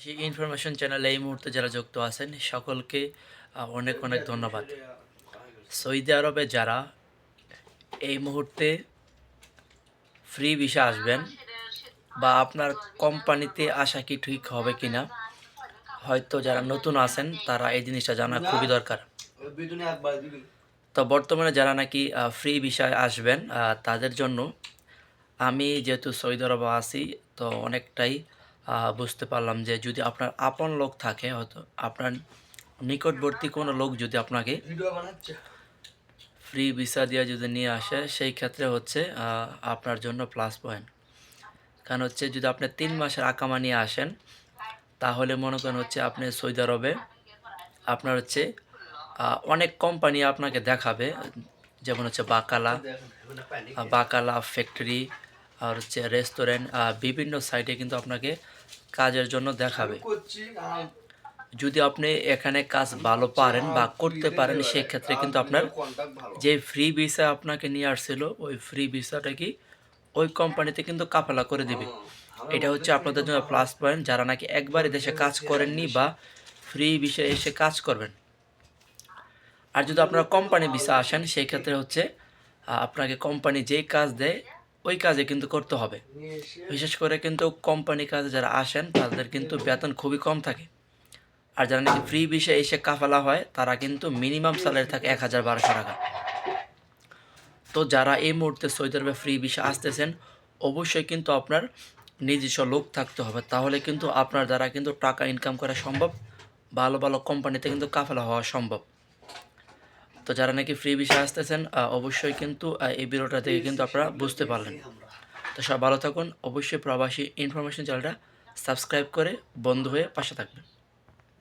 Information চ্যানেলে এই মুহূর্তে যারা যুক্ত আছেন, সকলকে অনেক অনেক ধন্যবাদ। সৌদি আরবে যারা এই মুহূর্তে ফ্রি ভিসা আসবেন বা আপনার কোম্পানিতে আসা কি ঠিক হবে কি না হয়তো যারা নতুন আছেন, তারা এই জিনিসটা জানা খুবই দরকার। তো বর্তমানে যারা নাকি ফ্রি ভিসায় আসবেন তাদের জন্য আমি যেহেতু সৌদি আরবে আছি, তো অনেকটাই বুঝতে পারলাম যে যদি আপনার আপন লোক থাকে হয়তো আপনার নিকটবর্তী কোনো লোক যদি আপনাকে ফ্রি ভিসা দিয়ে যদি নিয়ে আসে সেই ক্ষেত্রে হচ্ছে আপনার জন্য প্লাস পয়েন্ট কারণ হচ্ছে যদি আপনি তিন মাসের আকামা নিয়ে আসেন তাহলে মনে করেন হচ্ছে আপনি সৌদি আরবে আপনার হচ্ছে অনেক কোম্পানি আপনাকে দেখাবে যেমন হচ্ছে বাকালা বাকালা ফ্যাক্টরি আর হচ্ছে রেস্টুরেন্ট বিভিন্ন সাইটে কিন্তু আপনাকে কাজের জন্য দেখাবে। যদি আপনি এখানে কাজ ভালো পারেন বা করতে পারেন, সেক্ষেত্রে কিন্তু আপনার যে ফ্রি ভিসা আপনাকে নিয়ে আসছিল, ওই ফ্রি ভিসাটা কি ওই কোম্পানিতে কিন্তু কাফালা করে দিবে। এটা হচ্ছে আপনাদের জন্য প্লাস পয়েন্ট যারা নাকি একবারই দেশে কাজ করেননি বা ফ্রি ভিসা এসে কাজ করবেন। আর যদি আপনারা কোম্পানি ভিসা আসেন সেই ক্ষেত্রে হচ্ছে আপনাকে কোম্পানি যেই কাজ দেয় ওই কাজে কিন্তু করতে হবে। বিশেষ করে কিন্তু কোম্পানি কাজে যারা আসেন, তাদের কিন্তু বেতন খুবই কম থাকে। আর যারা নাকি ফ্রি বিষয়ে এসে কাফালা হয়, তারা কিন্তু মিনিমাম স্যালারি থাকে এক হাজার বারোশো টাকা। তো যারা এই মুহূর্তে সৌদি আরবে ফ্রি ভিসা আসতেছেন, অবশ্যই কিন্তু আপনার নিজস্ব লোক থাকতে হবে। তাহলে কিন্তু আপনার দ্বারা কিন্তু টাকা ইনকাম করা সম্ভব, ভালো ভালো কোম্পানিতে কিন্তু কাফালা হওয়া সম্ভব। তো যারা নাকি ফ্রি ভিসা আসতেছেন অবশ্যই কিন্তু এই ভিডিওটা থেকে কিন্তু আপনারা বুঝতে পারলেন। তো সব ভালো থাকুন। অবশ্যই প্রবাসী ইনফরমেশন চ্যানেলটা সাবস্ক্রাইব করে বন্ধ হয়ে পাশে থাকবেন।